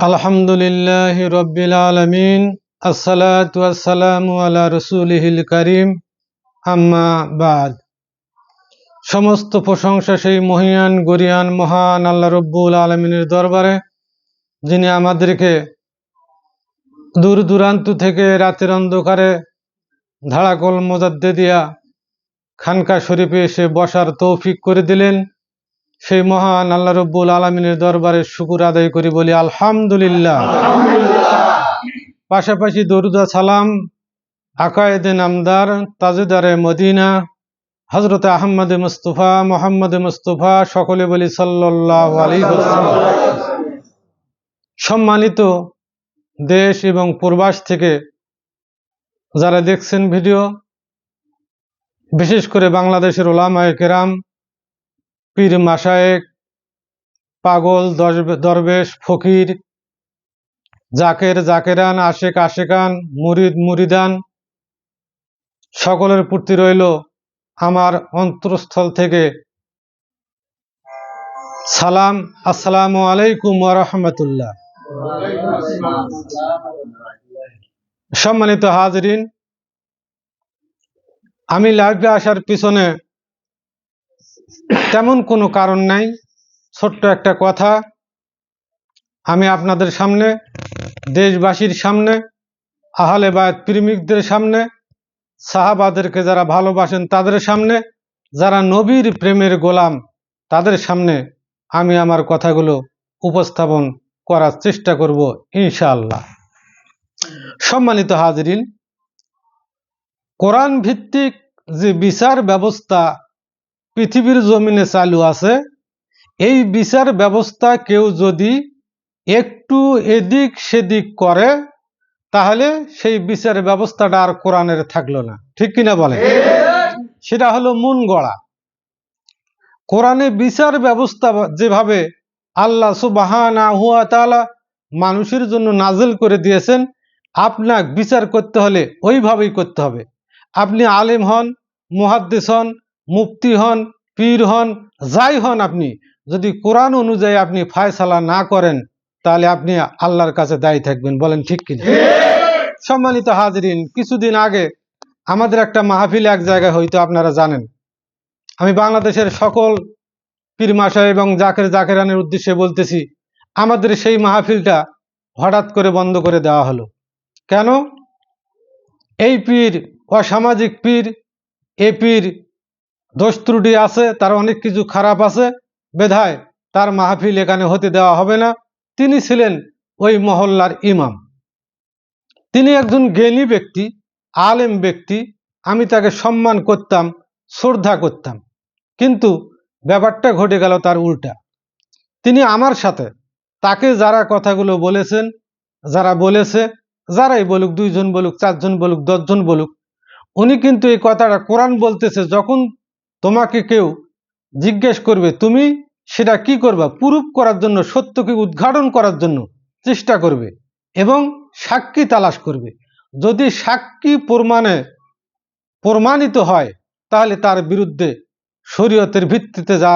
আলহামদুলিল্লাহ রবিল আলমিন আসসালাম আলা রসুলহিল করিম, আম্মা বাদ। সমস্ত প্রশংসা সেই মহিয়ান, গরিয়ান, মহান আল্লাহ রব্বুল আলমিনের দরবারে, যিনি আমাদেরকে দূর দূরান্ত থেকে রাতের অন্ধকারে ধারাকল মোজাদ্দে দিয়া খানকা শরীফে এসে বসার তৌফিক করে দিলেন। সেই মহান আল্লাহ রব্বুল আলমিনের দরবারে শুকুর আদায় করি, বলি আলহামদুলিল্লাহ। পাশাপাশি দরুদা সালাম আকায়েদে নামদার তাজেদারে মদিনা হজরত আহমদ মুস্তফা, মোহাম্মদ মুস্তফা, সকলে বলি সাল্লাহ আলী সম্মানিত দেশ এবং প্রবাস থেকে যারা দেখছেন ভিডিও, বিশেষ করে বাংলাদেশের ওলামায় কেরাম পীর মাসায়েক পাগল দরবেশ, ফকির, জাকের, জাকেরান আশেক আশেকান মুরিদ, মুরিদান সকলের প্রতি রইল আমার অন্তরস্থল থেকে। সালাম, আসসালামু আলাইকুম ওরহমতুল্লাহ সম্মানিত হাজরিন, আমি লাইভে আসার পিছনে তেমন কোনো কারণ নাই। ছোট্ট একটা কথা। আমি আপনাদের সামনে, দেশবাসীর সামনে, আহলে বায়াত প্রেমিকদের সামনে, সাহাবাদেরকে যারা ভালোবাসেন তাদের সামনে, যারা নবীর প্রেমের গোলাম তাদের সামনে আমি আমার কথাগুলো উপস্থাপন করার চেষ্টা করব ইনশাআল্লাহ। সম্মানিত হাজরিন কোরআন ভিত্তিক যে বিচার ব্যবস্থা পৃথিবীর জমিনে চালু আছে। এই বিচার ব্যবস্থা কেউ যদি একটু এদিক সেদিক করে, তাহলে সেই বিচার ব্যবস্থাটা আর কোরআনের থাকল না। ঠিক কিনা বলে সেটা হলো মন গড়া। কোরআনে বিচার ব্যবস্থা যেভাবে আল্লাহ সুবাহানা মানুষের জন্য নাজেল করে দিয়েছেন, আপনাকে বিচার করতে হলে ওইভাবেই করতে হবে। আপনি আলেম হন, মুহাদ্দিস হন মুফতি হন, পীর হন, যাই হন আপনি, যদি কোরআন অনুযায়ী আপনি ফায়সালা না করেন, তাহলে আপনি আল্লাহর কাছে দায়ী থাকবেন, বলেন ঠিক কিনা? সম্মানিত হাজরিন, কিছুদিন আগে আমাদের একটা মাহফিল এক জায়গায় হয়তো আপনারা জানেন। আমি বাংলাদেশের সকল পীর মাসা এবং জাকের জাকেরানের উদ্দেশ্যে বলতেছি, আমাদের সেই মাহফিলটা হঠাৎ করে বন্ধ করে দেওয়া হলো। কেন? এই পীর অসামাজিক পীর, এ পীর দোষ ত্রুটি আছে, তার অনেক কিছু খারাপ আছে, বেধায় তার মাহফিল এখানে হতে দেওয়া হবে না। তিনি ছিলেন ওই মহল্লার ইমাম। তিনি একজন জ্ঞানী ব্যক্তি, আলেম ব্যক্তি, আমি তাকে সম্মান করতাম, শ্রদ্ধা করতাম। কিন্তু ব্যাপারটা ঘটে গেল তার উল্টা। তিনি আমার সাথে, তাকে যারা কথাগুলো বলেছেন, যারা বলেছে, যারাই বলুক, দুইজন বলুক, চারজন বলুক, দশজন বলুক, উনি কিন্তু এই কথাটা কোরআন বলতেছে, যখন তোমাকে কেউ জিজ্ঞেস করবে তুমি সেটা কি করবা? প্রুফ করার জন্য সত্যকে উদ্ঘাটন করার জন্য চেষ্টা করবে এবং সাক্ষী তালাশ করবে। যদি সাক্ষী প্রমাণে প্রমাণিত হয় তাহলে তার বিরুদ্ধে শরীয়তের ভিত্তিতে যা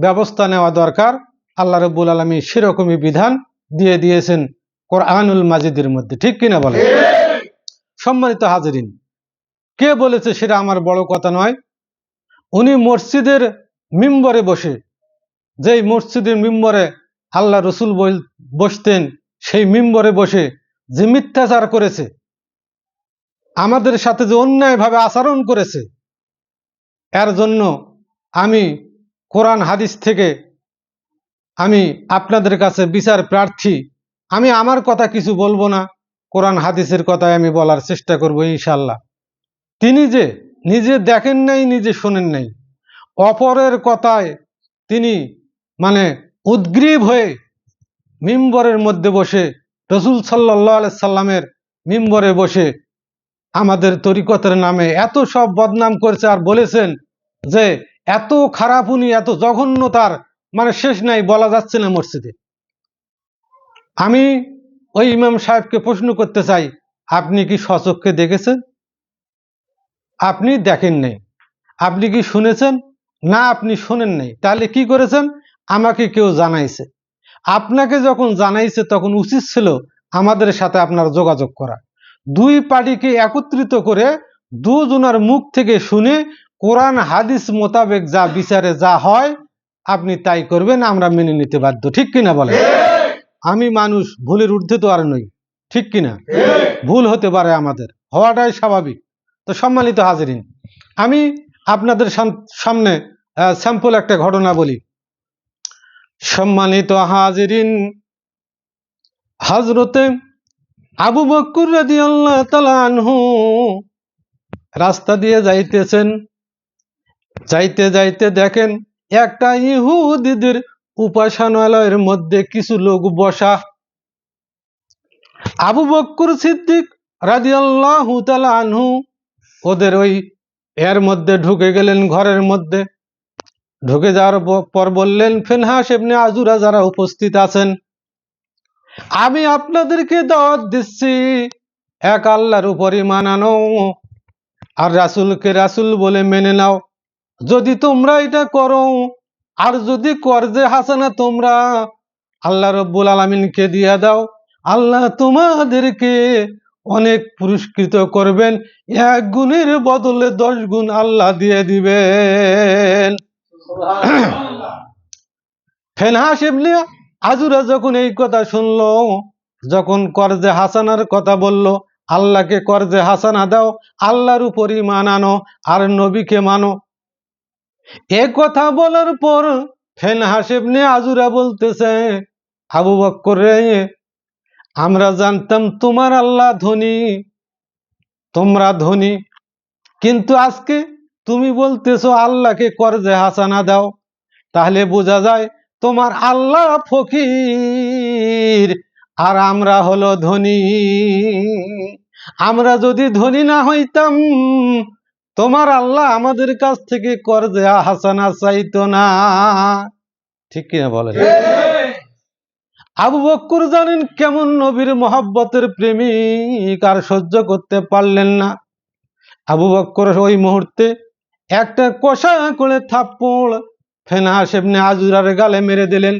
ব্যবস্থা নেওয়া দরকার আল্লাহ রব্বুল আলমী সেরকমই বিধান দিয়ে দিয়েছেন কোরআনুল মাজিদের মধ্যে। ঠিক কিনা বলে সম্মানিত হাজরিন কে বলেছে সেটা আমার বড় কথা নয়? উনি মসজিদের মিম্বরে বসে। যেই মসজিদের মিম্বরে আল্লাহ রসুল বসতেন, সেই মিম্বরে বসে যে মিথ্যাচার করেছে, আমাদের সাথে যে অন্যায়ভাবে আচরণ করেছে, এর জন্য আমি কোরআন হাদিস থেকে আমি আপনাদের কাছে বিচার প্রার্থী। আমি আমার কথা কিছু বলব না, কোরআন হাদিসের কথাই আমি বলার চেষ্টা করব ইনশাল্লাহ তিনি যে নিজে দেখেন নাই, নিজে শোনেন নাই। অপরের কথায় তিনি মানে উদ্গ্রীব হয়ে মিম্বরের মধ্যে বসে, রসুল সাল্লাহ সাল্লামের মিম্বরে বসে আমাদের তরিকতের নামে এত সব বদনাম করেছে আর বলেছেন যে, এত খারাপ উনি, এত জঘন্য তার মানে শেষ নাই, বলা যাচ্ছে না মসজিদে। আমি ওই ইমাম সাহেবকে প্রশ্ন করতে চাই, আপনি কি সচক্ষে দেখেছেন? আপনি দেখেন নাই। আপনি কি শুনেছেন? না আপনি শোনেন নাই। তাহলে কি করেছেন? আমাকে কেউ জানাইছে। আপনাকে যখন জানাইছে তখন উচিত ছিল আমাদের সাথে আপনার যোগাযোগ করা। দুই পার্টিকে একত্রিত করে দুজনার মুখ থেকে শুনে কোরআন হাদিস মোতাবেক যা বিচারে যা হয় আপনি তাই করবেন আমরা মেনে নিতে বাধ্য। ঠিক কিনা বলেন? আমি মানুষ ভুলের ঊর্ধ্বে তো আর নই। ঠিক কিনা? ভুল হতে পারে আমাদের। হওয়াটাই স্বাভাবিক। তো সম্মানিত হাজিরিন, আমি আপনাদের সামনে স্যাম্পল একটা ঘটনা বলি। সম্মানিত হাজিরিন হজরতে আবু বক্কুর রাজি আল্লাহ আনহু রাস্তা দিয়ে যাইতেছেন। যাইতে যাইতে দেখেন একটা ইহুদিদের উপাসনালয়ের মধ্যে কিছু লোক বসা। আবু বক্কুর সিদ্দিক রাজি আল্লাহ আনহু ওদের ওই এর মধ্যে ঢুকে গেলেন, ঘরের মধ্যে। ঢুকে যাওয়ার পর বললেন, ফেনহাস এমনি আজুরা যারা উপস্থিত আছেন, আমি আপনাদেরকে দাওয়াত দিচ্ছি। এক আল্লাহর উপরই মানানো। আর রাসুলকে রাসুল বলে মেনে নাও। যদি তোমরা এটা করো, আর যদি কর্জে হাসানা তোমরা, আল্লাহ রব্বুল আলমিনকে দিয়ে দাও। আল্লাহ তোমাদেরকে অনেক পুরস্কৃত করবেন। এক গুণের বদলে দশ গুণ আল্লাহ দিয়ে দিবেন। ফেনহাস ইবনে আজুরা যখন এই কথা শুনলো যখন কর্জে হাসানার কথা বলল আল্লাহকে কর্জে হাসানা দাও আল্লাহর উপরই মানানো আর নবীকে মানো। এ কথা বলার পর ফেনহাস ইবনে আজুরা বলতেছে আবু বক্কর আমরা জানতাম তোমার আল্লাহ ধনী, তোমরা ধনী। কিন্তু আজকে তুমি বলতেছো, আল্লাহকে কর্জে হাসানা দাও। তাহলে বোঝা যায় তোমার আল্লাহ ফকির, আর আমরা হলো ধনী। আমরা যদি ধনী না হইতাম, তোমার আল্লাহ আমাদের কাছ থেকে কর্জে হাসানা চাইতো না। ঠিক কিনা বলেন? আবু বক্কর জানেন কেমন নবীর মহাব্বতের প্রেমিক, আর সহ্য করতে পারলেন না। আবু বক্কর ওই মুহূর্তে একটা কষা করে থাপ্পড় ফেনাস এমনি আজুরার গালে মেরে দিলেন।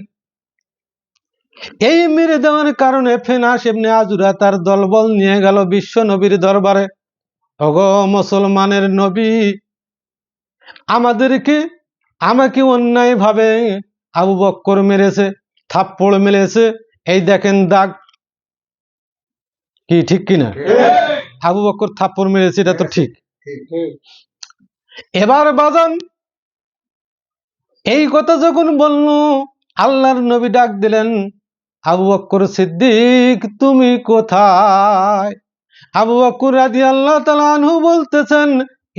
এই মেরে দেওয়ার কারণে ফেনাস এমনি আজুরা তার দলবল নিয়ে গেল বিশ্ব নবীর দরবারে। অগ মুসলমানের নবী, আমাদেরকে, আমাকে অন্যায় ভাবে আবু বক্কর মেরেছে। থাপ্পড় মেরেছে এই দেখেন দাগ। কি ঠিক কিনা? আবু বক্কর থাপ্পড় মেরেছে এটা তো ঠিক। এবার বাজান এই কথা যখন বলল আল্লাহর নবী ডাক দিলেন আবু বক্কর সিদ্দিক তুমি কোথায়? আবু বক্কর রাজি আল্লাহ আনহু বলতেছেন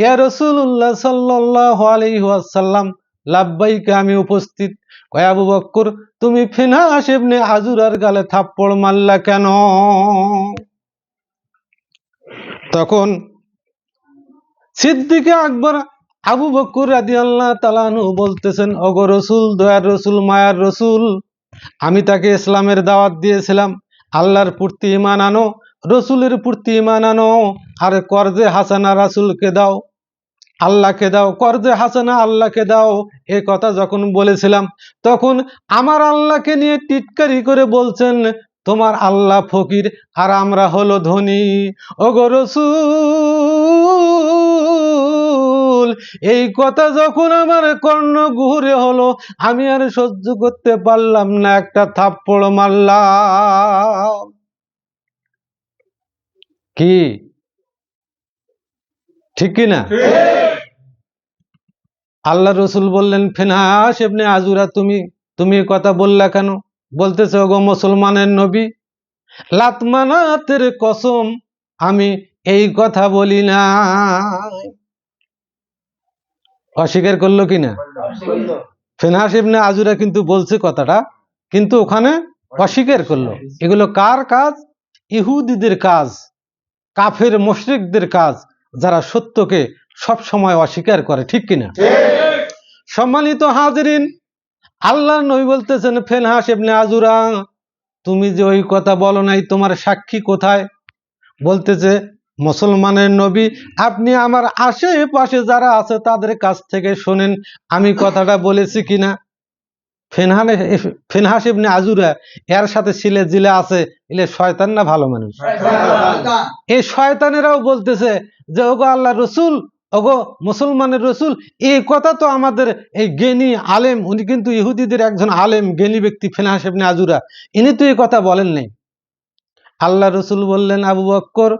ইয়া রসুল্লাহ সাল্লাহ আলাইহাসাল্লাম লাব্বাইকে আমি উপস্থিত। কয় আবু বক্কর তুমি ফিনাস এমনি আজুরার গালে থাপ্পড় মারলা কেন? তখন সিদ্দিকে আকবর আবু বকুর রাদি আল্লাহ তালানু বলতেছেন অগ রসুল, দয়ার রসুল, মায়ার রসুল, আমি তাকে ইসলামের দাওয়াত দিয়েছিলাম। আল্লাহর প্রতি ইমান আনো, রসুলের প্রতি ইমান আনো, আর কর্জে হাসানা রাসুলকে দাও। আল্লাহকে দাও কর্জে হাসানা আল্লাহকে দাও। এ কথা যখন বলেছিলাম, তখন আমার আল্লাহকে নিয়ে টিটকারি করে বলছেন, তোমার আল্লাহ ফকির, আর আমরা হলো ধনী। ওগো রসুল, এই কথা যখন আমার কর্ণ ঘুরে হলো, আমি আর সহ্য করতে পারলাম না, একটা থাপ্পড় মারলাম। কি? ঠিক কি না আল্লাহ রসুল বললেন, ফেনাস এমনি আজুরা, তুমি তুমি কথা বললা কেন? বলতেছে, ওগো মুসলমানের নবী, লাতমানাতের কসম, আমি এই কথা বলি না। অস্বীকার করল কিনা ফেনাস ইবনে আজুরা কিন্তু বলছে কথাটা, কিন্তু ওখানে অস্বীকার করল। এগুলো কার কাজ? ইহুদিদের কাজ, কাফের মুশরিকদের কাজ, যারা সত্যকে সব সময় অস্বীকার করে, ঠিক কিনা? সম্মানিত হাজিরিন আল্লাহ নবী বলতেছেন ফেনহাস ইবনে আজুরা তুমি যে ওই কথা বলো নাই তোমার সাক্ষী কোথায়? বলতেছে মুসলমানের নবী আপনি আমার আশেপাশে যারা আছে তাদের কাছ থেকে শোনেন আমি কথাটা বলেছি কিনা। ফেনহানে ফেনহাস ইবনে আজুরা এর সাথে সিলে জিলে আছে এলে শয়তান না ভালো মানুষ? এই শয়তানেরাও বলতেছে যে ওগো আল্লাহ রসুল ওগো মুসলমানের রসুল, এই কথা তো আমাদের এই জ্ঞানী আলেম, উনি কিন্তু ইহুদিদের একজন আলেম, জ্ঞানী ব্যক্তি ফেনহাস ইবনে আজুরা। ইনি তো এই কথা বলেন নাই। আল্লাহ রসুল বললেন, আবু বক্কর,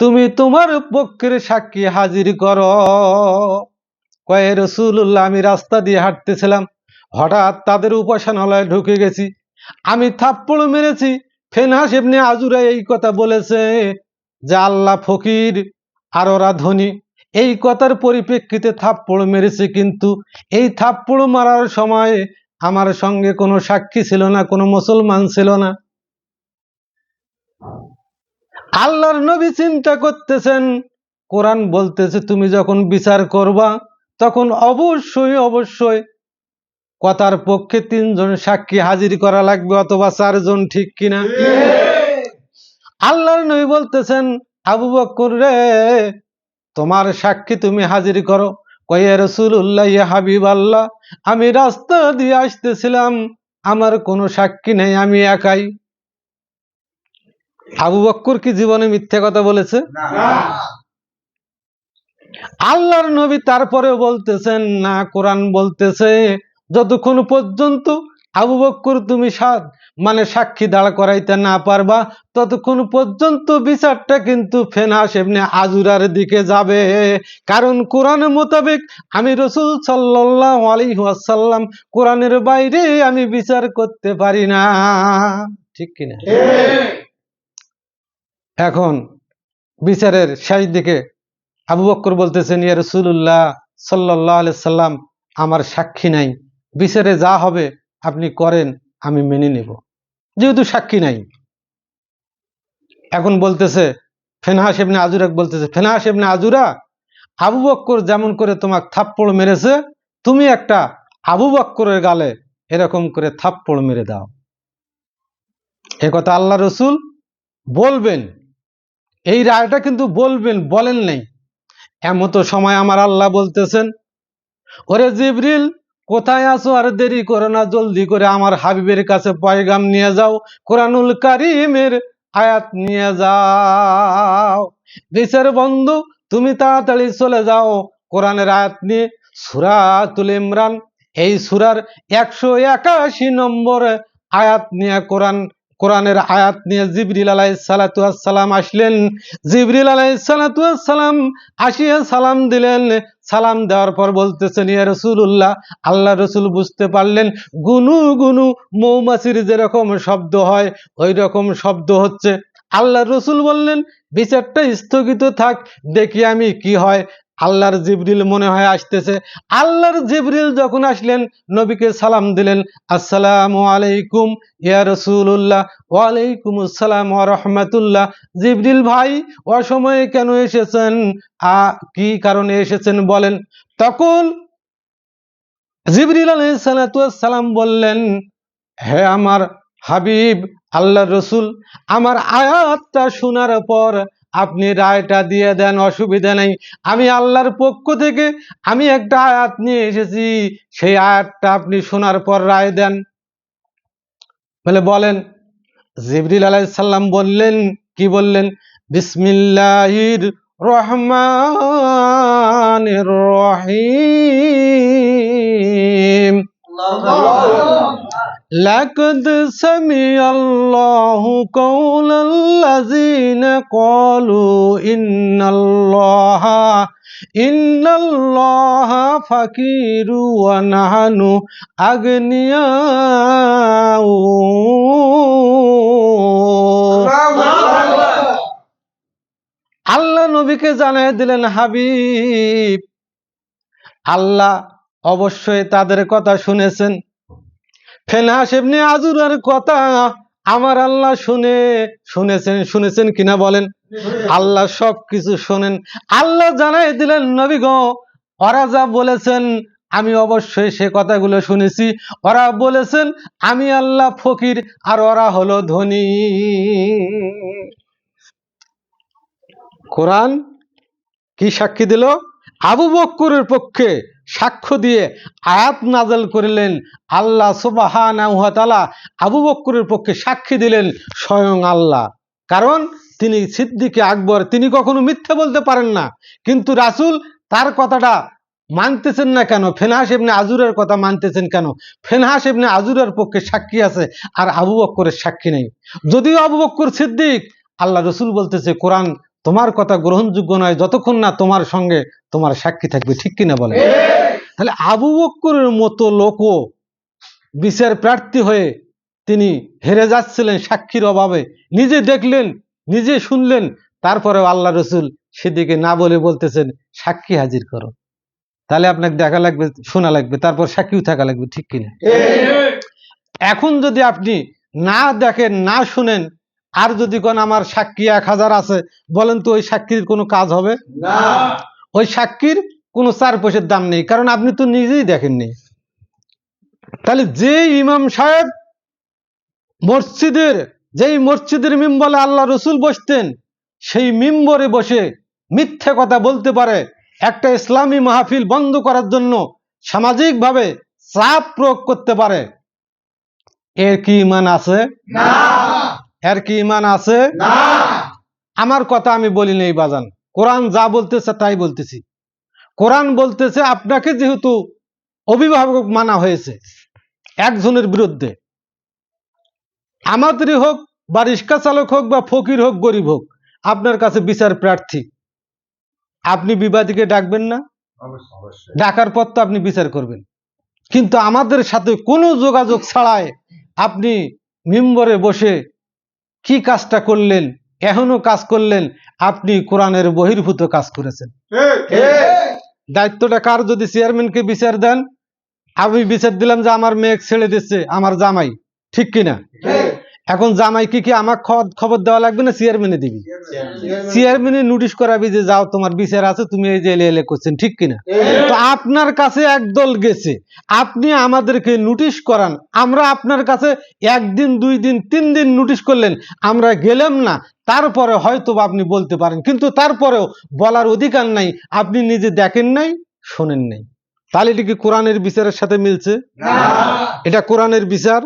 তুমি তোমার পক্ষের সাক্ষী হাজির করো। কয়ে রসুল্লাহ আমি রাস্তা দিয়ে হাঁটতেছিলাম। হঠাৎ তাদের উপাসনালয়ে ঢুকে গেছি। আমি থাপ্পড় মেরেছি। ফেনহাস এমনি আজুরা এই কথা বলেছে যে, আল্লাহ ফকির আর ওরা ধনী। এই কথার পরিপ্রেক্ষিতে থাপ্পড় মেরেছে কিন্তু এই থাপ্পড় মারার সময় আমার সঙ্গে কোনো সাক্ষী ছিল না কোনো মুসলমান ছিল না। আল্লাহর নবী চিন্তা করতেছেন কোরআন বলতেছে তুমি যখন বিচার করবা তখন অবশ্যই অবশ্যই কথার পক্ষে তিনজন সাক্ষী হাজির করা লাগবে অথবা চারজন ঠিক কিনা? আল্লাহর নবী বলতেছেন আবু বকর রে তোমার সাক্ষী তুমি হাজির করো। কয়ে রসুল্লাহ ইয়া হাবিব আল্লাহ আমি রাস্তা দিয়ে আসতেছিলাম আমার কোনো সাক্ষী নেই আমি একাই। আবু বক্কর কি জীবনে মিথ্যে কথা বলেছে? আল্লাহর নবী তারপরেও বলতেছেন না কোরআন বলতেছে যতক্ষণ পর্যন্ত আবু বক্কর তুমি সাত মানে সাক্ষী দাঁড় করাইতে না পারবা, ততক্ষণ পর্যন্ত বিচারটা কিন্তু ফেনাস এমনি আজুরার দিকে যাবে। কারণ কোরআন মোতাবেক আমি রসুল সাল্লাহ আলী ওয়াসাল্লাম কোরআনের বাইরে আমি বিচার করতে পারি না। ঠিক কিনা? এখন বিচারের শেষ দিকে আবু বক্কর বলতেছেন, ইয়া রসুল্লাহ সাল্লাহ আলি সাল্লাম আমার সাক্ষী নাই। বিচারে যা হবে আপনি করেন, আমি মেনে নেব। যেহেতু সাক্ষী নাই। এখন বলতেছে ফেনহাস এমনি আজুরাক বলতেছে ফেনহাস এমনি আজুরা, আবু বক্কর যেমন করে তোমাকে থাপ্পড় মেরেছে, তুমি একটা আবু বক্করের গালে এরকম করে থাপ্পড় মেরে দাও। এ কথা আল্লাহ রসুল বলবেন। এই রায়টা কিন্তু বলবেন, বলেন নাই। এমতো সময় আমার আল্লাহ বলতেছেন, ওরে জিবরিল কোথায় আছো? আর দেরি করো না, জলদি করে আমার হাবিবের কাছে পয়গাম নিয়ে যাও, কোরআনুল কারিমের আয়াত নিয়ে যাও। দেশের বন্ধু, তুমি তাড়াতাড়ি চলে যাও, কোরআনের আয়াত নিয়ে। সুরাতুল ইমরান, এই সুরার একশো একাশি নম্বর আয়াত নিয়ে কোরআন কোরআনের আয়াত নিয়ে জিবরিল আলাই সালাম আসলেন। জিবরিল আলাই সালাম আসিয়া সালাম দিলেন। সালাম দেওয়ার পর বলতেছেন, ইয়া রসুল্লাহ আল্লাহ রসুল বুঝতে পারলেন, গুনু গুনু মৌমাছির যেরকম শব্দ হয় ওই রকম শব্দ হচ্ছে। আল্লাহ রসুল বললেন, বিচারটা স্থগিত থাক, দেখি আমি কি হয়। আল্লাহর জিবরিল মনে হয় আসতেছে। আল্লাহর জিবরিল যখন আসলেন, নবীকে সালাম দিলেন, আসসালামু আলাইকুম ইয়া রসুল্লাহ ওয়ালাইকুম আসসালাম রাহমাতুল্লাহ। জিবরিল ভাই, অসময়ে কেন এসেছেন? আ, কি কারণে এসেছেন বলেন। তখন জিবরিল সালাম বললেন, হে আমার হাবিব, আল্লাহর রসুল, আমার আয়াতটা শোনার পর আপনি রায়টা দিয়ে দেন, অসুবিধা নেই। আমি আল্লাহর পক্ষ থেকে আমি একটা আয়াত নিয়ে এসেছি। সেই আয়াতটা আপনি শোনার পর রায় দেন। বলে বলেন, জিবরিল আলাইসাল্লাম বললেন, কি বললেন? বিসমিল্লাহির রহমান রহিম। لقد سمع الله قول الذين قالوا إن الله إن الله فقير ونحن أغنياء আল্লাহ নবীকে জানিয়ে দিলেন হাবিব আল্লাহ অবশ্যই তাদের কথা শুনেছেন ফেনাস এমনি আজুরার কথা আমার আল্লাহ শুনে, শুনেছেন শুনেছেন কিনা বলেন? আল্লাহ সব কিছু শোনেন। আল্লাহ জানাই দিলেন, নবী গো, ওরা যা বলেছেন, আমি অবশ্যই সে কথাগুলো শুনেছি। ওরা বলেছেন, আমি আল্লাহ ফকির, আর ওরা হলো ধনী। কোরআন কি সাক্ষী দিল? আবু বক্করের পক্ষে সাক্ষ্য দিয়ে আয়াত নাজল করিলেন। আল্লাহ সুবাহানা আবু বক্করের পক্ষে সাক্ষী দিলেন স্বয়ং আল্লাহ। কারণ তিনি সিদ্দিকে আকবর, তিনি কখনো মিথ্যে বলতে পারেন না। কিন্তু রাসূল তার কথাটা মানতেছেন না কেন? ফেনহাস ইবনে আজুরের কথা মানতেছেন কেন? ফেনহাস ইবনে আজুরের পক্ষে সাক্ষী আছে আর আবু বক্করের সাক্ষী নেই। যদিও আবু বক্কর সিদ্দিক, আল্লাহ রসুল বলতেছে কোরআন তোমার কথা গ্রহণযোগ্য নয় যতক্ষণ না তোমার সঙ্গে তোমার সাক্ষী থাকবে ঠিক কিনা বলে তাহলে আবু বক্করের মতো লোকও বিচার প্রার্থী হয়ে তিনি হেরে যাচ্ছিলেন সাক্ষীর অভাবে। নিজে দেখলেন নিজে শুনলেন তারপরেও আল্লাহ রসুল সেদিকে না বলে বলতেছেন সাক্ষী হাজির করো। তাহলে আপনাকে দেখা লাগবে শোনা লাগবে তারপর সাক্ষীও থাকা লাগবে ঠিক কিনা? এখন যদি আপনি না দেখেন না শুনেন আর যদি কোন আমার সাক্ষী এক হাজার আছে বলেন তো ওই সাক্ষীর কোনো কাজ হবে? ওই সাক্ষীর কোনো চার পয়সার দাম নেই কারণ আপনি তো নিজেই দেখেননি। তাহলে যে ইমাম সাহেব মসজিদের যেই মসজিদের মিম্বলে আল্লাহ রসুল বসতেন সেই মিম্বরে বসে মিথ্যে কথা বলতে পারে একটা ইসলামী মাহফিল বন্ধ করার জন্য সামাজিকভাবে চাপ প্রয়োগ করতে পারে। এর কি ইমান আছে? না। এর কি ইমান আছে? আমার কথা আমি বলি নেই বাজান। কোরআন যা বলতেছে তাই বলতেছি। কোরআন বলতেছে আপনাকে যেহেতু অভিভাবক মানা হয়েছে একজনের বিরুদ্ধে। আমাদেরই হোক বা রিক্সা চালক হোক বা ফকির হোক গরিব হোক আপনার কাছে বিচার প্রার্থী। আপনি বিবাদীকে ডাকবেন না। ডাকার পর তো আপনি বিচার করবেন। কিন্তু আমাদের সাথে কোনো যোগাযোগ ছাড়াই আপনি মিম্বরে বসে কি কাজটা করলেন? এখনও কাজ করলেন? আপনি কোরআনের বহির্ভূত কাজ করেছেন। দায়িত্বটা কার? যদি চেয়ারম্যানকে বিচার দেন। আমি বিচার দিলাম যে আমার মেয়ে ছেড়ে দিচ্ছে আমার জামাই। ঠিক কিনা? এখন জামাই কি কি আমার খবর দেওয়া লাগবে না? চেয়ারম্যানে দিবি। চেয়ারম্যানে নোটিশ করাবি যে যাও তোমার বিচার আছে তুমি এই যে এলে এলে করছেন ঠিক কিনা? তো আপনার কাছে একদল গেছে। আপনি আমাদেরকে নোটিশ করান। আমরা আপনার কাছে একদিন দুই দিন তিন দিন নোটিশ করলেন। আমরা গেলাম না। তারপরে হয়তো আপনি বলতে পারেন। কিন্তু তারপরেও বলার অধিকার নাই। আপনি নিজে দেখেন নাই শোনেন নাই। তাহলে এটা কি কোরআনের বিচারের সাথে মিলছে? এটা কোরআনের বিচার?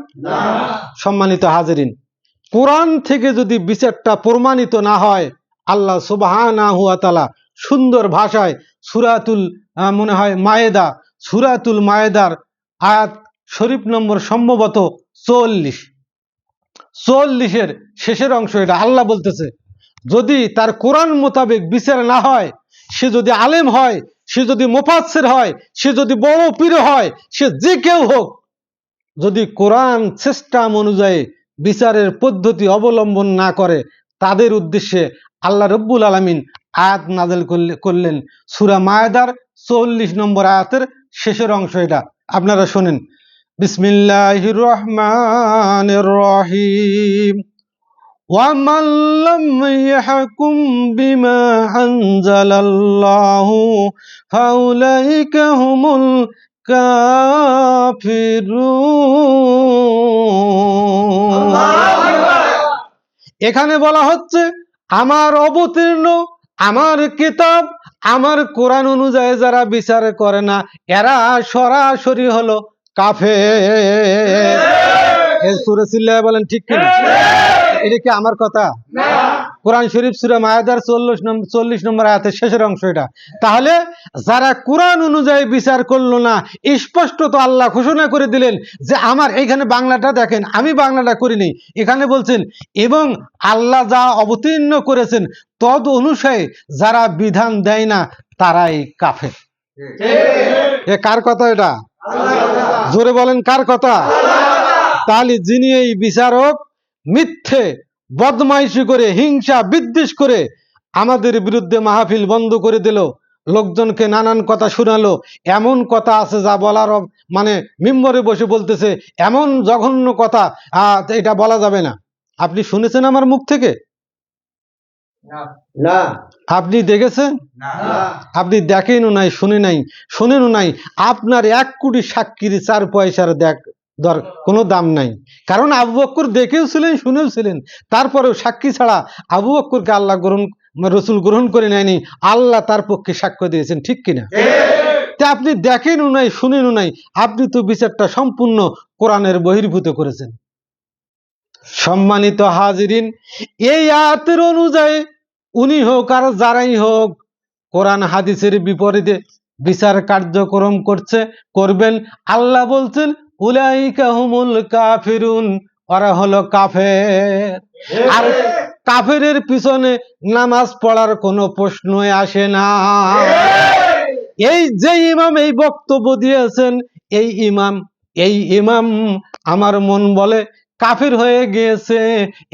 সম্মানিত হাজারিন কোরআন থেকে যদি বিচারটা প্রমাণিত না হয় আল্লাহ সুবাহ সুন্দর ভাষায় সুরাতুল মনে হয় মায়েদা সুরাতুল মায়েদার আয়াত শরীফ নম্বর সম্ভবত চল্লিশ চল্লিশের শেষের অংশ এটা আল্লাহ বলতেছে। যদি তার কোরআন মোতাবেক বিচার না হয় সে যদি আলেম হয়, সে যদি মোফাসের হয়, সে যদি বড় পীর হয়, সে যে কেউ হোক, যদি কোরআন সিস্টেম অনুযায়ী বিচারের পদ্ধতি অবলম্বন না করে, তাদের উদ্দেশ্যে আল্লাহ রব্বুল আলমিন আয়াত নাজেল করলে- করলেন সুরা মায়েদার চল্লিশ নম্বর আয়াতের শেষের অংশ এটা। আপনারা শোনেন। বিসমিল্লাহ রহমান রহিম। ومن لم يحكم بما أنزل الله فأولئك هم الكافرون এখানে বলা হচ্ছে আমার অবতীর্ণ আমার কিতাব আমার কোরআন অনুযায়ী যারা বিচার করে না এরা সরাসরি হলো কাফে সুরে চিল্লায় বলেন ঠিক কিনা এটা কি আমার কথা? কোরআন শরীফ সুরা মায়াদার চল্লিশ নম্বর চল্লিশ নম্বর আয়াতের শেষের অংশ এটা। তাহলে যারা কোরআন অনুযায়ী বিচার করল না স্পষ্ট তো আল্লাহ ঘোষণা করে দিলেন যে আমার এইখানে বাংলাটা দেখেন আমি বাংলাটা করিনি। এখানে বলছেন এবং আল্লাহ যা অবতীর্ণ করেছেন তদ অনুসারে যারা বিধান দেয় না তারাই কাফের। এ কার কথা এটা? জোরে বলেন কার কথা। তাহলে যিনি এই বিচারক মিথ্যে বদমাইশি করে হিংসা বিদ্বেষ করে আমাদের বিরুদ্ধে মাহফিল বন্ধ করে দিল। লোকজনকে নানান কথা শোনালো। এমন কথা আছে যা বলার মানে মিম্বরে বসে বলতেছে এমন জঘন্য কথা আহ, এটা বলা যাবে না। আপনি শুনেছেন আমার মুখ থেকে? না। আপনি দেখেছেন? আপনি দেখেনও নাই শুনে নাই শোনেনও নাই। আপনার এক কোটি সাক্ষীর চার পয়সার দেখ দর, কোনো দাম নাই। কারণ আবু বক্কর দেখেও ছিলেন, শুনেও ছিলেন। তারপরেও সাক্ষী ছাড়া আবু বক্করকে আল্লাহ গ্রহণ, রসুল গ্রহণ করে নেয়নি, আল্লাহ তার পক্ষে সাক্ষ্য দিয়েছেন, ঠিক কিনা তা আপনি দেখেনও নাই, শুনেনও নাই, আপনি তো বিচারটা সম্পূর্ণ কোরআনের বহির্ভূত করেছেন। সম্মানিত হাজিরিন, এই আয়াতের অনুযায়ী উনি হোক আর যারাই হোক, কোরআন হাদিসের বিপরীতে বিচার কার্যক্রম করছে, করবেন। আল্লাহ বলছেন উলাইকা হুমুল কাফিরুন, ওরা হলো কাফের। আর কাফেরের পিছনে নামাজ পড়ার কোনো প্রশ্নই আসে না। এই যে ইমাম এই বক্তব্য দিয়েছেন, এই ইমাম এই ইমাম আমার মন বলে কাফির হয়ে গিয়েছে।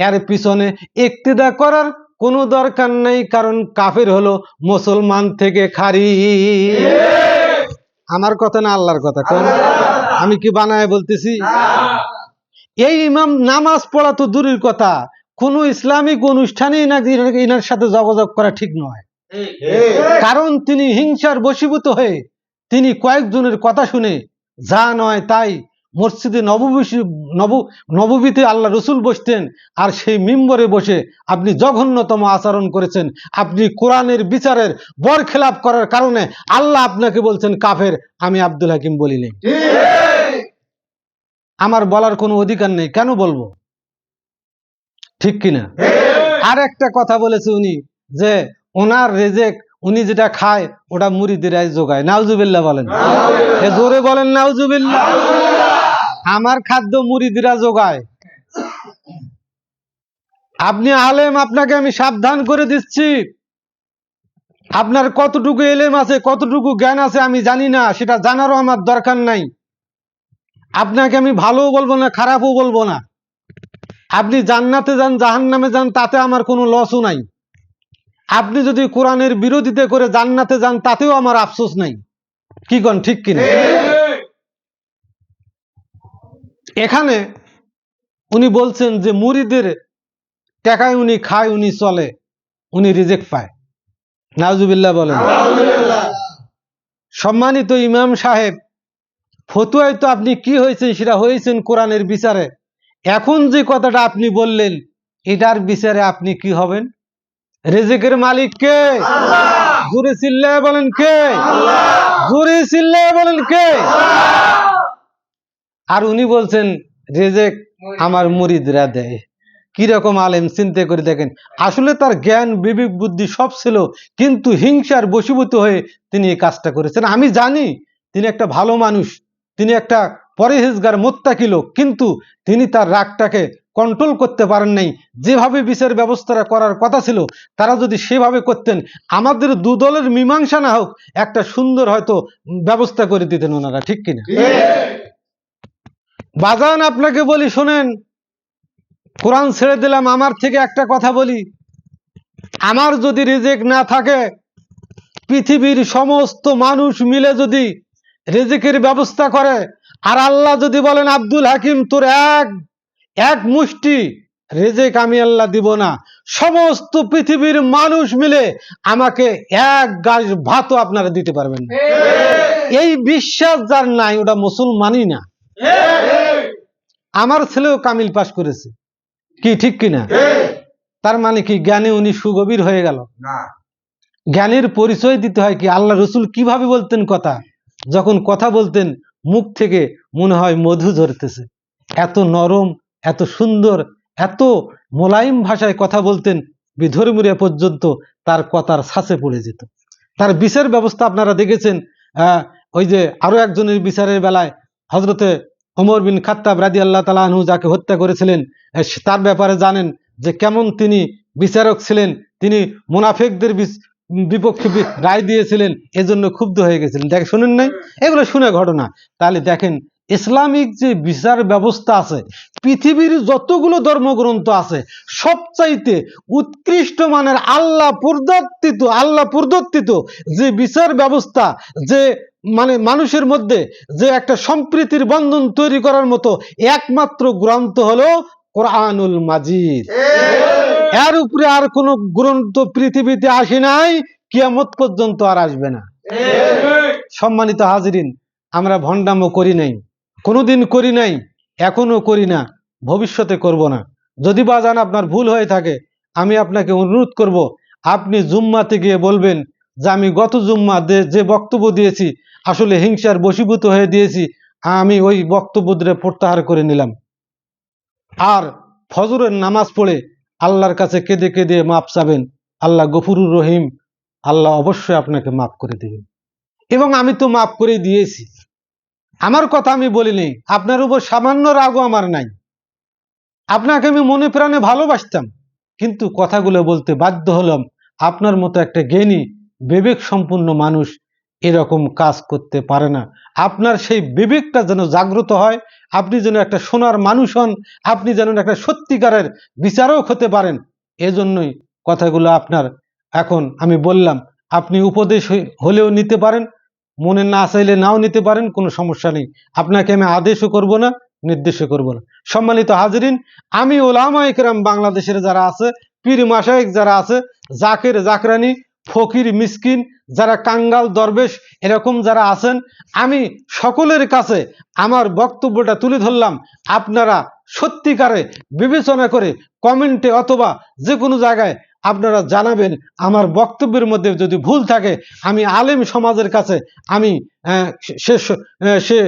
এর পিছনে ইক্তিদা করার কোনো দরকার নেই, কারণ কাফির হলো মুসলমান থেকে খারি আমার কথা না আল্লাহর কথা আমি কি বানায় বলতেছি? এই ইমাম নামাজ পড়া তো দূরের কথা। কোনো ইসলামিক অনুষ্ঠানে এনার সাথে যোগাযোগ করা ঠিক নয়। কারণ তিনি হিংসার বশীভূত হয়ে তিনি কয়েকজনের কথা শুনে যা নয় তাই মসজিদে নববী নব নববীতে আল্লাহ রসুল বসতেন আর সেই মিম্বরে বসে আপনি জঘন্যতম আচরণ করেছেন। আপনি কোরআনের বিচারের বর খেলাপ করার কারণে আল্লাহ আপনাকে বলছেন কাফের আমি আব্দুল হাকিম বলিনি আমার বলার কোনো অধিকার নেই কেন বলব? ঠিক কিনা? আর একটা কথা বলেছে উনি যে ওনার রেজেক উনি যেটা খায় ওটা মুড়িদিরাই যোগায়। নাউজুবিল্লাহ বলেন। জোরে বলেন নাউজুবিল্লাহ। আমার খাদ্য মুড়িদিরা যোগায়। আপনি আলেম আপনাকে আমি সাবধান করে দিচ্ছি। আপনার কতটুকু এলেম আছে কতটুকু জ্ঞান আছে আমি জানি না সেটা জানারও আমার দরকার নাই। আপনাকে আমি ভালোও বলব না খারাপও বলব না। আপনি জান্নাতে যান জাহান্নামে যান তাতে আমার কোনো লসও নাই। আপনি যদি কোরআনের বিরোধিতা করে জান্নাতে যান তাতেও আমার আফসোস নাই। কি কন ঠিক কিনা? এখানে উনি বলছেন যে মুড়িদের টাকায় উনি খায় উনি চলে উনি রিজেক্ট পায়। নাজুবিল্লাহ বলেন। সম্মানিত ইমাম সাহেব ফতুয়ায় তো আপনি কি হয়েছেন সেটা হয়েছেন কোরআনের বিচারে। এখন যে কথাটা আপনি বললেন এটার বিচারে আপনি কি হবেন? রেজেকের মালিক কে? জোরে চিল্লায় বলেন কে? জোরে চিল্লায় বলেন কে? আর উনি বলছেন রেজেক আমার মুরিদরা দেয়। কীরকম আলেম চিন্তা করে দেখেন। আসলে তার জ্ঞান বিবেক বুদ্ধি সব ছিল কিন্তু হিংসার বশীভূত হয়ে তিনি এই কাজটা করেছেন। আমি জানি তিনি একটা ভালো মানুষ। তিনি একটা পরেহেজগার মোত্তাকি লোক কিন্তু তিনি তার রাগটাকে কন্ট্রোল করতে পারেন নাই। যেভাবে বিচার ব্যবস্থাটা করার কথা ছিল তারা যদি সেভাবে করতেন আমাদের দু দলের মীমাংসা না হোক একটা সুন্দর হয়তো ব্যবস্থা করে দিতেন ওনারা ঠিক কিনা? বাজান আপনাকে বলি শোনেন কোরআন ছেড়ে দিলাম আমার থেকে একটা কথা বলি। আমার যদি রিজেক্ট না থাকে পৃথিবীর সমস্ত মানুষ মিলে যদি রেজেকের ব্যবস্থা করে। আর আল্লাহ যদি বলেন আব্দুল হাকিম তোর এক এক মুষ্টি রেজেক আমি আল্লাহ দিব না। সমস্ত পৃথিবীর মানুষ মিলে আমাকে এক গাছ ভাতও আপনারা দিতে পারবেন এই বিশ্বাস যার নাই ওটা মুসলমানই না। আমার ছেলেও কামিল পাশ করেছে। কি ঠিক কিনা তার মানে কি জ্ঞানে উনি সুগভীর হয়ে গেল? জ্ঞানের পরিচয় দিতে হয় কি? আল্লাহ রসুল কীভাবে বলতেন কথা? যখন কথা বলতেন, মুখ থেকে মনে হয় মধু ঝরতেছে। এত নরম, এত সুন্দর, এত মোলায়েম ভাষায় কথা বলতেন বিধর্মীরা পর্যন্ত তার কথার ছাঁচে পড়ে যেত। তার বিচার ব্যবস্থা আপনারা দেখেছেন ওই যে আরও একজনের বিচারের বেলায় হজরতে ওমর বিন খাত্তাব রাজি আল্লাহ তালাহু যাকে হত্যা করেছিলেন তার ব্যাপারে জানেন যে কেমন তিনি বিচারক ছিলেন, তিনি মুনাফেকদের বিপক্ষে রায় দিয়েছিলেন, এজন্য ক্ষুব্ধ হয়ে গেছিলেন। দেখ, শুনেন নাই? এগুলো শুনে ঘটনা। তাহলে দেখেন, ইসলামিক যে বিচার ব্যবস্থা আছে, পৃথিবীর যতগুলো ধর্মগ্রন্থ আছে, সবচাইতে উৎকৃষ্ট মানের আল্লাহ প্রদত্তিত আল্লাহ প্রদত্তিত যে বিচার ব্যবস্থা, যে মানে মানুষের মধ্যে যে একটা সম্প্রীতির বন্ধন তৈরি করার মতো একমাত্র গ্রন্থ হলো কোরআনুল মাজিদ। এর উপরে আর কোন গ্রন্থ পৃথিবীতে আসে নাই, কিয়ামত পর্যন্ত আর আসবে না। সম্মানিত হাজিরিন, আমরা ভণ্ডামও করি নাই, কোনোদিন করি নাই, এখনও করি না, ভবিষ্যতে করব না। যদি বাজান আপনার ভুল হয়ে থাকে, আমি আপনাকে অনুরোধ করব, আপনি জুম্মাতে গিয়ে বলবেন যে আমি গত জুম্মা যে বক্তব্য দিয়েছি, আসলে হিংসার বশীভূত হয়ে দিয়েছি, আমি ওই বক্তব্য প্রত্যাহার করে নিলাম। আর ফজরের নামাজ পড়ে আল্লাহর কাছে কেঁদে কেঁদে মাপ চাবেন, আল্লাহ গফুরুর রহিম, আল্লাহ অবশ্যই আপনাকে মাফ করে দেবেন। এবং আমি তো মাফ করে দিয়েছি। আমার কথা আমি বলিনি আপনার উপর সামান্য রাগও আমার নাই। আপনাকে আমি মনে প্রাণে ভালোবাসতাম, কিন্তু কথাগুলো বলতে বাধ্য হলাম, আপনার মতো একটা জ্ঞানী বিবেক সম্পূর্ণ মানুষ এরকম কাজ করতে পারে না। আপনার সেই বিবেকটা যেন জাগ্রত হয় আপনি যেন একটা সোনার মানুষ হন, আপনি যেন একটা সত্যিকারের বিচারক হতে পারেন, এজন্যই কথাগুলো আপনার এখন আমি বললাম। আপনি উপদেশ হলেও নিতে পারেন, মনে না চাইলে নাও নিতে পারেন, কোনো সমস্যা নেই। আপনাকে আমি আদেশও করব না, নির্দেশও করব না। সম্মানিত হাজিরিন, আমি ওলামা ইকরাম বাংলাদেশের যারা আছে, পীর মাসায়েক যারা আছে, জাকের জাকরানি ফকির, মিসকিন, যারা কাঙ্গাল, দরবেশ, এরকম যারা আছেন, আমি সকলের কাছে আমার বক্তব্যটা তুলে ধরলাম। আপনারা সত্যিকারে বিবেচনা করে কমেন্টে অথবা যে কোনো জায়গায় আপনারা জানাবেন। আমার বক্তব্যের মধ্যে যদি ভুল থাকে, আমি আলেম সমাজের কাছে আমি সে সে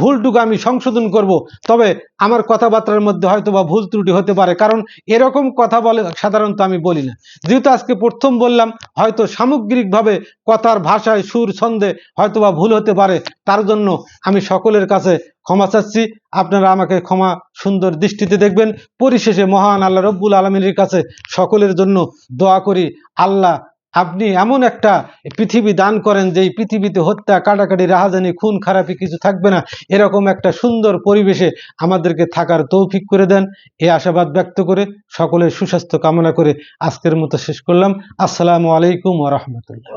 ভুলটুকু আমি সংশোধন করব। তবে আমার কথাবার্তার মধ্যে হয়তো বা ভুল ত্রুটি হতে পারে, কারণ এরকম কথা বলে সাধারণত আমি বলি না। যেহেতু আজকে প্রথম বললাম, হয়তো সামগ্রিকভাবে কথার ভাষায় সুর, ছন্দে হয়তো বা ভুল হতে পারে, তার জন্য আমি সকলের কাছে ক্ষমা চাচ্ছি। আপনারা আমাকে ক্ষমা সুন্দর দৃষ্টিতে দেখবেন। পরিশেষে মহান আল্লাহ রব্বুল আলমিনের কাছে সকলের জন্য দোয়া করি। আল্লাহ আপনি এমন একটা পৃথিবী দান করেন যে পৃথিবীতে হত্যা, কাটাকাটি, রাহাজানি, খুন, খারাপি কিছু থাকবে না। এরকম একটা সুন্দর পরিবেশে আমাদেরকে থাকার তৌফিক করে দেন। এ আশাবাদ ব্যক্ত করে সকলের সুস্বাস্থ্য কামনা করে আজকের মতো শেষ করলাম। আসসালামু আলাইকুম ওরহমতুল্লাহ